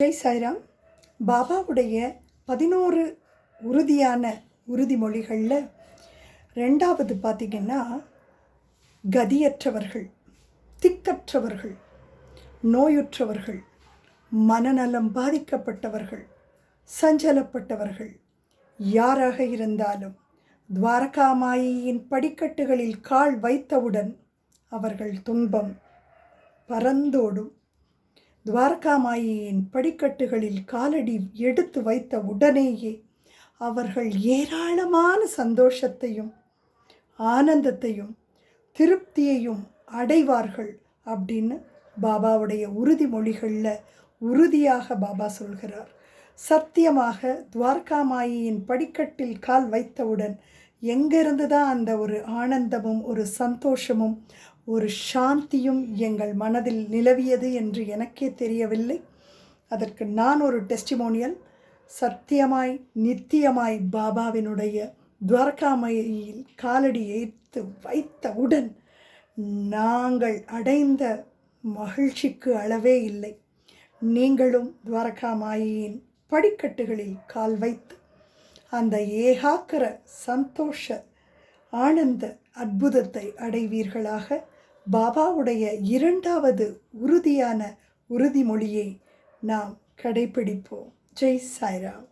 ஜெய் சாய்ராம் பாபாவுடைய பதினோரு உறுதியான உறுதிமொழிகளில் ரெண்டாவது பார்த்திங்கன்னா கதியற்றவர்கள் திக்கற்றவர்கள் நோயுற்றவர்கள் மனநலம் பாதிக்கப்பட்டவர்கள் சஞ்சலப்பட்டவர்கள் யாராக இருந்தாலும் துவாரகாமாயியின் படிக்கட்டுகளில் கால் வைத்தவுடன் அவர்கள் துன்பம் பறந்தோடும். துவாரகாமாயின் படிக்கட்டுகளில் காலடி எடுத்து வைத்த உடனேயே அவர்கள் ஏராளமான சந்தோஷத்தையும் ஆனந்தத்தையும் திருப்தியையும் அடைவார்கள் அப்படின்னு பாபாவுடைய உறுதிமொழிகளில் உறுதியாக பாபா சொல்கிறார். சத்தியமாக துவாரகாமாயியின் படிக்கட்டில் கால் வைத்தவுடன் எங்கிருந்து தான் அந்த ஒரு ஆனந்தமும் ஒரு சந்தோஷமும் ஒரு சாந்தியும் எங்கள் மனதில் நிலவியது என்று எனக்கே தெரியவில்லை. அதற்கு நான் ஒரு டெஸ்டிமோனியல் சத்தியமாய் நித்தியமாய் பாபாவினுடைய துவாரகாமையில் காலடி ஏற்று வைத்தவுடன் நாங்கள் அடைந்த மகிழ்ச்சிக்கு அளவே இல்லை. நீங்களும் துவாரகாமாயின் படிக்கட்டுகளில் கால் வைத்து அந்த ஏகாக்கர சந்தோஷ ஆனந்த அற்புதத்தை அடைவீர்களாக. பாபாவுடைய இரண்டாவது உறுதியான உறுதிமொழியை நாம் கடைபிடிப்போம் ஜெய் சாய்ராம்.